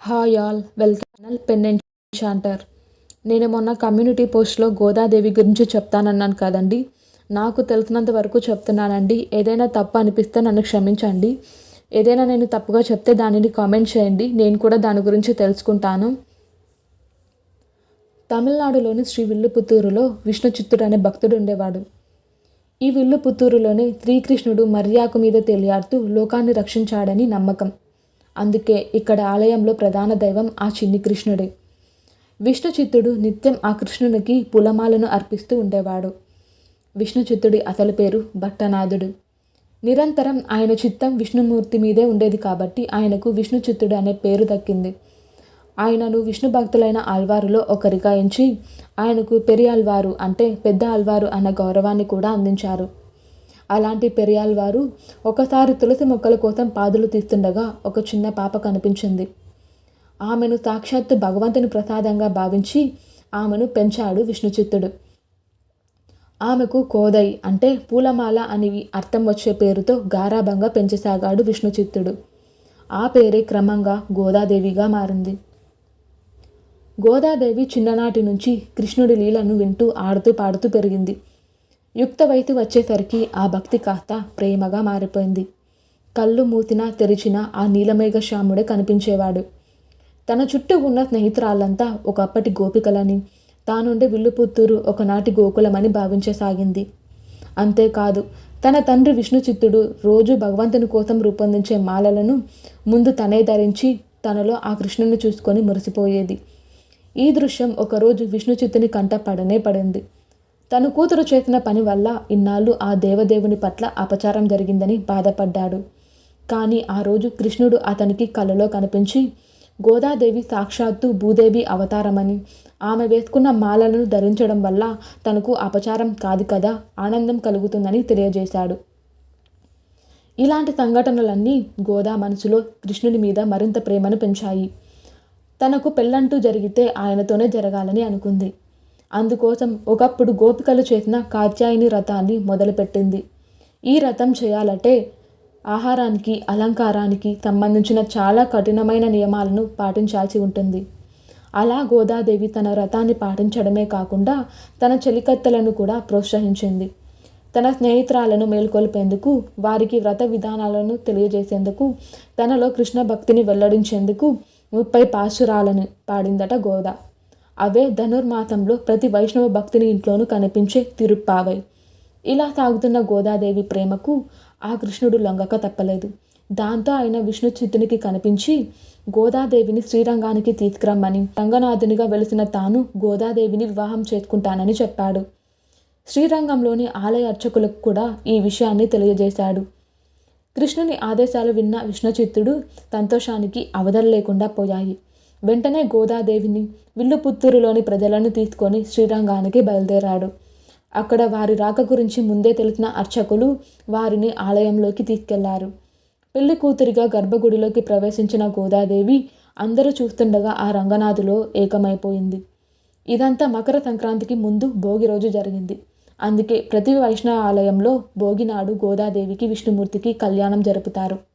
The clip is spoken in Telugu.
Hi all welcome channel pen enchanter నేను మొన్న కమ్యూనిటీ పోస్ట్లో గోదాదేవి గురించి చెప్తానన్నాను కదండి. నాకు తెలిసినంత వరకు చెప్తున్నానండి. ఏదైనా తప్పు అనిపిస్తే నన్ను క్షమించండి. ఏదైనా నేను తప్పుగా చెప్తే దానిని కామెంట్ చేయండి. నేను కూడా దాని గురించి తెలుసుకుంటాను. తమిళనాడులోని శ్రీ విల్లుపుత్తూరులో విష్ణు చిత్తుడు అనే భక్తుడు ఉండేవాడు. ఈ విల్లుపుత్తూరులోనే శ్రీకృష్ణుడు మర్యాకు మీద తెలియాడుతూ లోకాన్ని రక్షించాడని నమ్మకం. అందుకే ఇక్కడ ఆలయంలో ప్రధాన దైవం ఆ చిన్ని కృష్ణుడే. విష్ణుచిత్తుడు నిత్యం ఆ కృష్ణునికి పులమాలను అర్పిస్తూ ఉండేవాడు. విష్ణుచిత్తుడి అసలు పేరు భట్టనాథుడు. నిరంతరం ఆయన చిత్తం విష్ణుమూర్తి మీదే ఉండేది కాబట్టి ఆయనకు విష్ణుచిత్తుడు అనే పేరు దక్కింది. ఆయనను విష్ణు భక్తులైన ఆల్వారులో ఒకరిగా ఎంచి ఆయనకు పెరియాల్వారు అంటే పెద్ద ఆల్వారు అన్న గౌరవాన్ని కూడా అందించారు. అలాంటి పెరియాల్ వారు ఒకసారి తులసి మొక్కల కోసం పాదులు తీస్తుండగా ఒక చిన్న పాప కనిపించింది. ఆమెను సాక్షాత్తు భగవంతుని ప్రసాదంగా భావించి ఆమెను పెంచాడు విష్ణుచిత్తుడు. ఆమెకు కోదై అంటే పూలమాల అని అర్థం వచ్చే పేరుతో గారాభంగా పెంచసాగాడు విష్ణుచిత్తుడు. ఆ పేరే క్రమంగా గోదాదేవిగా మారింది. గోదాదేవి చిన్ననాటి నుంచి కృష్ణుడి లీలను వింటూ ఆడుతూ పాడుతూ పెరిగింది. యుక్త వయసు వచ్చేసరికి ఆ భక్తి కాస్త ప్రేమగా మారిపోయింది. కళ్ళు మూసినా తెరిచినా ఆ నీలమేఘ శ్యాముడే కనిపించేవాడు. తన చుట్టూ ఉన్న స్నేహితురాళ్ళంతా ఒకప్పటి గోపికలని తానుండే విల్లుపుత్తూరు ఒకనాటి గోకులమని భావించసాగింది. అంతేకాదు తన తండ్రి విష్ణుచిత్తుడు రోజు భగవంతుని కోసం రూపొందించే మాలలను ముందు తనే ధరించి తనలో ఆ కృష్ణుని చూసుకొని మురిసిపోయేది. ఈ దృశ్యం ఒకరోజు విష్ణుచిత్తుని కంట పడనే పడింది. తన కూతురు చేసిన పని వల్ల ఇన్నాళ్ళు ఆ దేవదేవుని పట్ల అపచారం జరిగిందని బాధపడ్డాడు. కానీ ఆ రోజు కృష్ణుడు అతనికి కలలో కనిపించి గోదాదేవి సాక్షాత్తు భూదేవి అవతారమని. ఆమె వేసుకున్న మాలలను ధరించడం వల్ల తనకు అపచారం కాదు కదా ఆనందం కలుగుతుందని తెలియజేశాడు. ఇలాంటి సంఘటనలన్నీ గోదా మనసులో కృష్ణుని మీద మరింత ప్రేమను పెంచాయి. తనకు పెళ్ళంటూ జరిగితే ఆయనతోనే జరగాలని అనుకుంది. అందుకోసం ఒకప్పుడు గోపికలు చేసిన కాత్యాయని రథాన్ని మొదలుపెట్టింది. ఈ రథం చేయాలంటే ఆహారానికి అలంకారానికి సంబంధించిన చాలా కఠినమైన నియమాలను పాటించాల్సి ఉంటుంది. అలా గోదాదేవి తన రథాన్ని పాటించడమే కాకుండా తన చెలికత్తెలను కూడా ప్రోత్సహించింది. తన స్నేహితురాలను మేల్కొల్పేందుకు వారికి వ్రత విధానాలను తెలియజేసేందుకు తనలో కృష్ణ భక్తిని వెల్లడించేందుకు ముప్పై పాశురాలను పాడిందట గోదా. అవే ధనుర్మాసంలో ప్రతి వైష్ణవ భక్తిని ఇంట్లోనూ కనిపించే తిరుప్పావై. ఇలా సాగుతున్న గోదాదేవి ప్రేమకు ఆ కృష్ణుడు లొంగక తప్పలేదు. దాంతో ఆయన విష్ణు చిత్తునికి కనిపించి గోదాదేవిని శ్రీరంగానికి తీసుకురమ్మని రంగనాథునిగా వెలిసిన తాను గోదాదేవిని వివాహం చేసుకుంటానని చెప్పాడు. శ్రీరంగంలోని ఆలయ అర్చకులకు కూడా ఈ విషయాన్ని తెలియజేశాడు. కృష్ణుని ఆదేశాలు విన్న విష్ణుచిత్తుడు సంతోషానికి అవధలు లేకుండా పోయాయి. వెంటనే గోదాదేవిని విల్లుపుత్తూరులోని ప్రజలను తీసుకొని శ్రీరంగానికి బయలుదేరాడు. అక్కడ వారి రాక గురించి ముందే తెలిసిన అర్చకులు వారిని ఆలయంలోకి తీసుకెళ్ళారు. పెళ్ళి కూతురిగా గర్భగుడిలోకి ప్రవేశించిన గోదాదేవి అందరూ చూస్తుండగా ఆ రంగనాథులో ఏకమైపోయింది. ఇదంతా మకర సంక్రాంతికి ముందు భోగి రోజు జరిగింది. అందుకే ప్రతి వైష్ణవ ఆలయంలో భోగినాడు గోదాదేవికి విష్ణుమూర్తికి కళ్యాణం జరుపుతారు.